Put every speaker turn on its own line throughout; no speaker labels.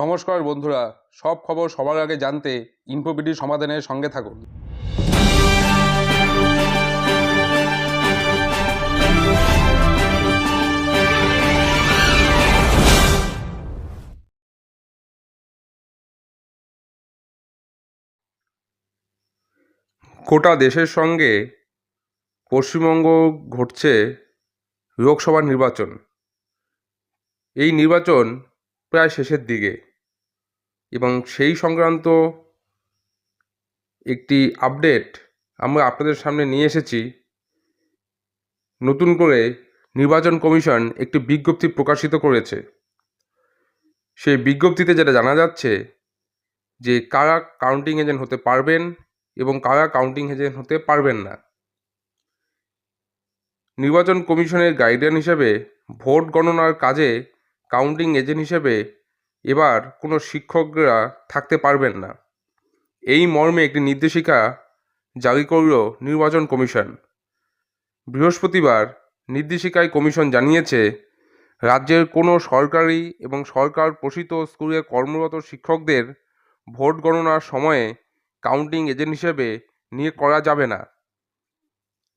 নমস্কার বন্ধুরা, সব খবর সবার আগে জানতে ইনফোবিডি সমাধানের সঙ্গে থাকুন। গোটা দেশের সঙ্গে পশ্চিমবঙ্গ ঘটছে লোকসভা নির্বাচন। এই নির্বাচন প্রায় শেষের দিকে। এবং সেই সংক্রান্ত একটি আপডেট আমরা আপনাদের সামনে নিয়ে এসেছি। নতুন করে নির্বাচন কমিশন একটি বিজ্ঞপ্তি প্রকাশিত করেছে। সেই বিজ্ঞপ্তিতে যেটা জানা যাচ্ছে যে কারা কাউন্টিং এজেন্ট হতে পারবেন এবং কারা কাউন্টিং এজেন্ট হতে পারবেন না। নির্বাচন কমিশনের গাইডলাইন হিসেবে ভোট গণনার কাজে কাউন্টিং এজেন্ট হিসেবে এবার কোনো শিক্ষকরা থাকতে পারবেন না। এই মর্মে একটি নির্দেশিকা জারি করল নির্বাচন কমিশন। বৃহস্পতিবার নির্দেশিকায় কমিশন জানিয়েছে, রাজ্যের কোনো সরকারি এবং সরকার পোষিত স্কুলে কর্মরত শিক্ষকদের ভোট গণনার সময়ে কাউন্টিং এজেন্ট হিসেবে নিয়ে করা যাবে না।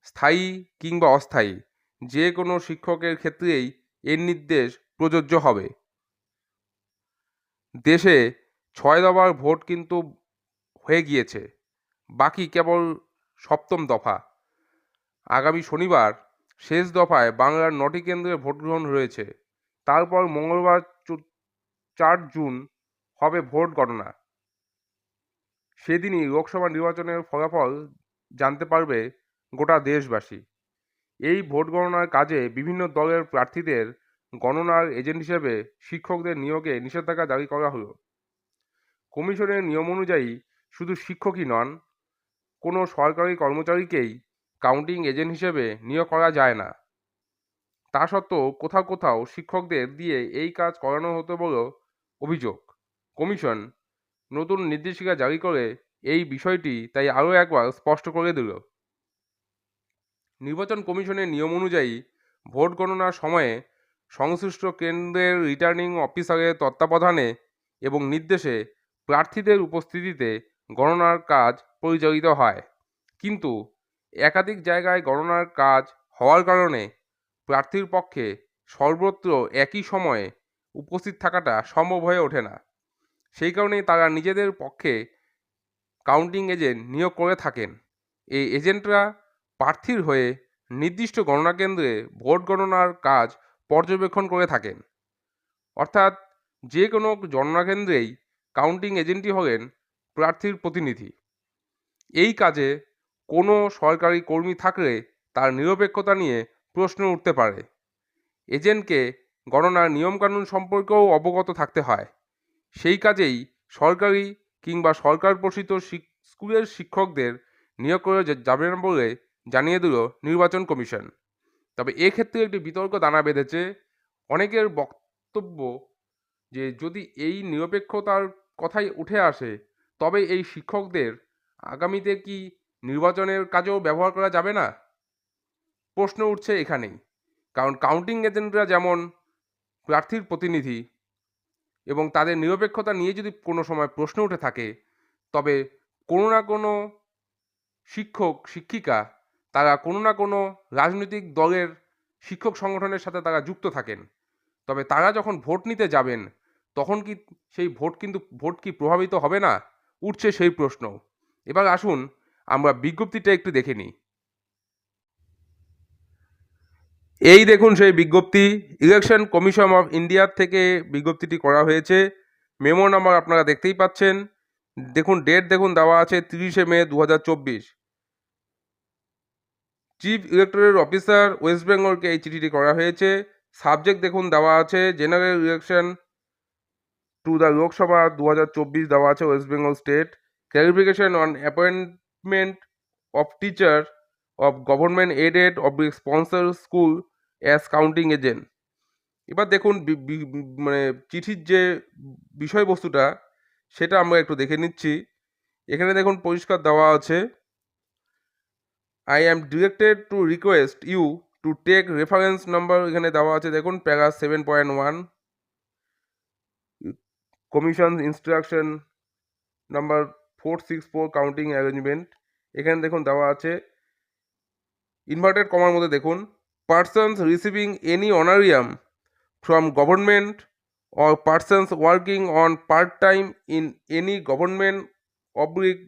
স্থায়ী কিংবা অস্থায়ী, যে কোনো শিক্ষকের ক্ষেত্রেই এর নির্দেশ প্রযোজ্য হবে। দেশে ছয় দফার ভোট কিন্তু হয়ে গিয়েছে। বাকি কেবল সপ্তম দফা। আগামী শনিবার শেষ দফায় বাংলার নটি কেন্দ্রে ভোট গ্রহণ রয়েছে। তারপর মঙ্গলবার চার জুন হবে ভোট গণনা। সেদিনই লোকসভা নির্বাচনের ফলাফল জানতে পারবে গোটা দেশবাসী। এই ভোট গণনার কাজে বিভিন্ন দলের প্রার্থীদের গণনার এজেন্ট হিসেবে শিক্ষকদের নিয়োগে নিষেধাজ্ঞা জারি করা হলো। কমিশনের নিয়ম অনুযায়ী শুধু শিক্ষকই নন, কোনো সরকারি কর্মচারীকেই কাউন্টিং এজেন্ট হিসেবে নিয়োগ করা যায় না। তা সত্ত্বেও কোথাও কোথাও শিক্ষকদের দিয়ে এই কাজ করানো হতো বলেও অভিযোগ। কমিশন নতুন নির্দেশিকা জারি করে এই বিষয়টি তাই আরও একবার স্পষ্ট করে দিল। নির্বাচন কমিশনের নিয়ম অনুযায়ী ভোট গণনার সময়ে সংশ্লিষ্ট কেন্দ্রের রিটার্নিং অফিসারের তত্ত্বাবধানে এবং নির্দেশে প্রার্থীদের উপস্থিতিতে গণনার কাজ পরিচালিত হয়। কিন্তু একাধিক জায়গায় গণনার কাজ হওয়ার কারণে প্রার্থীর পক্ষে সর্বত্র একই সময়ে উপস্থিত থাকাটা সম্ভব হয়ে ওঠে না। সেই কারণেই তারা নিজেদের পক্ষে কাউন্টিং এজেন্ট নিয়োগ করে থাকেন। এই এজেন্টরা প্রার্থীর হয়ে নির্দিষ্ট গণনা কেন্দ্রে ভোট গণনার কাজ পর্যবেক্ষণ করে থাকেন। অর্থাৎ যে কোনো গণনা কেন্দ্রেই কাউন্টিং এজেন্টই হলেন প্রার্থীর প্রতিনিধি। এই কাজে কোনো সরকারি কর্মী থাকলে তার নিরপেক্ষতা নিয়ে প্রশ্ন উঠতে পারে। এজেন্টকে গণনার নিয়মকানুন সম্পর্কেও অবগত থাকতে হয়। সেই কাজেই সরকারি কিংবা সরকার পোষিত স্কুলের শিক্ষকদের নিয়োগ করে যাবে না বলে জানিয়ে দিল নির্বাচন কমিশন। তবে এক্ষেত্রে একটি বিতর্ক দানা বেঁধেছে। অনেকের বক্তব্য যে, যদি এই নিরপেক্ষতার কথাই উঠে আসে, তবে এই শিক্ষকদের আগামীতে কি নির্বাচনের কাজেও ব্যবহার করা যাবে না? প্রশ্ন উঠছে এখানেই। কারণ কাউন্টিং এজেন্টরা যেমন প্রার্থীর প্রতিনিধি এবং তাদের নিরপেক্ষতা নিয়ে যদি কোনো সময় প্রশ্ন উঠে থাকে, তবে কোনো না কোনো শিক্ষক, শিক্ষিকা তারা কোনো না কোনো রাজনৈতিক দলের শিক্ষক সংগঠনের সাথে তারা যুক্ত থাকেন। তবে তারা যখন ভোট নিতে যাবেন, তখন কি সেই ভোট কিন্তু, ভোট কি প্রভাবিত হবে না? উঠছে সেই প্রশ্ন। এবার আসুন, আমরা বিজ্ঞপ্তিটা একটু দেখে নিই। এই দেখুন সেই বিজ্ঞপ্তি। ইলেকশন কমিশন অফ ইন্ডিয়ার থেকে বিজ্ঞপ্তিটি করা হয়েছে। মেমো নাম্বার আপনারা দেখতেই পাচ্ছেন। দেখুন, ডেট দেখুন দেওয়া আছে তিরিশে মে দু হাজার চব্বিশ। চিফ ইলেকটোরাল অফিসার ওয়েস্ট বেঙ্গলকে এই চিঠিটি করা হয়েছে। সাবজেক্ট দেখুন দেওয়া আছে general election to the Lok Sabha দু হাজার চব্বিশ দেওয়া আছে West Bengal state clarification on appointment of teacher of government aided of sponsor school as counting agent এবার দেখুন মানে চিঠির যে বিষয়বস্তুটা, সেটা আমরা একটু দেখে নিচ্ছি। এখানে দেখুন পরিষ্কার দেওয়া আছে। I am directed to request you to take reference number এখানে দেওয়া আছে। দেখুন para seven point one commission instruction number four six four counting arrangement এখানে দেখুন, দেওয়া আছে। ইনভার্টেড কমার মধ্যে দেখুন persons receiving any honorarium from government or working on part time in any government government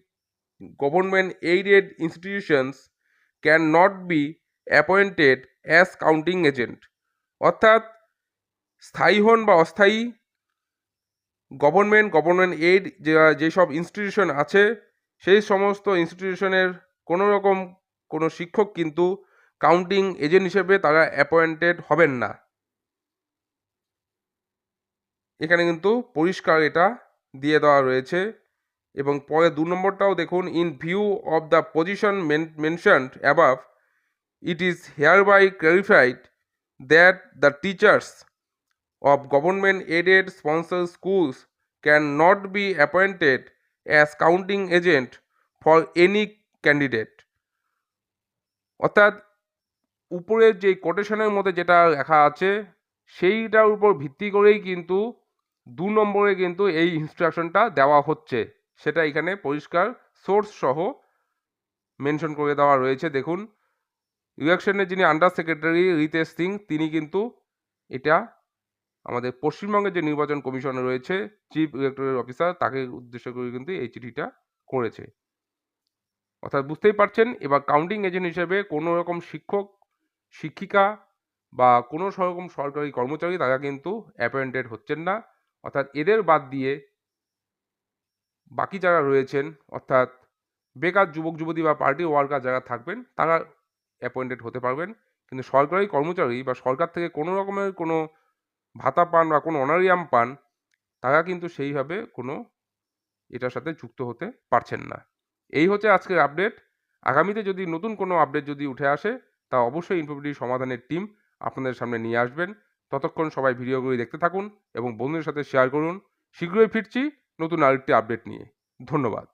government aided aided institutions not be appointed as counting agent অর্থাৎ স্থায়ী হন বা অস্থায়ী গভর্নমেন্ট গভর্নমেন্ট এইড যে, যেসব ইনস্টিটিউশন আছে, সেই সমস্ত ইনস্টিটিউশনের কোনো রকম কোনো শিক্ষক কিন্তু কাউন্টিং এজেন্ট হিসেবে তারা অ্যাপয়েন্টেড হবেন না। এখানে কিন্তু পরিষ্কার এটা দিয়ে দেওয়া রয়েছে। এবং পরে দু নম্বরটাও দেখুন in view of the position mentioned above it is hereby clarified that the teachers of government aided sponsor schools cannot be appointed as counting agent for any candidate অর্থাৎ উপরের যে কোটেশনের মধ্যে যেটা লেখা আছে, সেইটার উপর ভিত্তি করেই কিন্তু দু নম্বরে কিন্তু এই ইনস্ট্রাকশনটা দেওয়া হচ্ছে। সেটা এখানে পরিষ্কার। সোর্স সহ মেনশন করে দেওয়া রয়েছে। দেখুন ইলেকশনের যিনি আন্ডার সেক্রেটারি রিতেশ সিং তিনি কিন্তু এটা আমাদের পশ্চিমবঙ্গের যে নির্বাচন কমিশন রয়েছে চিফ ইলেকটোরাল অফিসার তাকে উদ্দেশ্য করে কিন্তু এই চিঠিটা করেছে। অর্থাৎ বুঝতেই পারছেন, এবার কাউন্টিং এজেন্ট হিসেবে কোনো রকম শিক্ষক, শিক্ষিকা বা কোনো রকম সরকারি কর্মচারী তারা কিন্তু অ্যাপয়েন্টেড হচ্ছেন না। অর্থাৎ এদের বাদ দিয়ে বাকি যারা রয়েছেন, অর্থাৎ বেকার যুবক, যুবতী বা পার্টি ওয়ার্কার যারা থাকবেন, তারা অ্যাপয়েন্টেড হতে পারবেন। কিন্তু সরকারি কর্মচারী বা সরকার থেকে কোনো রকমের কোনো ভাতা পান বা কোনো অনারিয়াম পান, তারা কিন্তু সেইভাবে কোনো এটার সাথে যুক্ত হতে পারছেন না। এই হচ্ছে আজকের আপডেট আগামীতে যদি নতুন কোনো আপডেট যদি উঠে আসে, তা অবশ্যই ইনফরমেটিভ সমাধানের টিম আপনাদের সামনে নিয়ে আসবেন। ততক্ষণ সবাই ভিডিওগুলি দেখতে থাকুন এবং বন্ধুদের সাথে শেয়ার করুন। শীঘ্রই ফিরছি। নতুন আরেকটি আপডেট নিয়ে। ধন্যবাদ।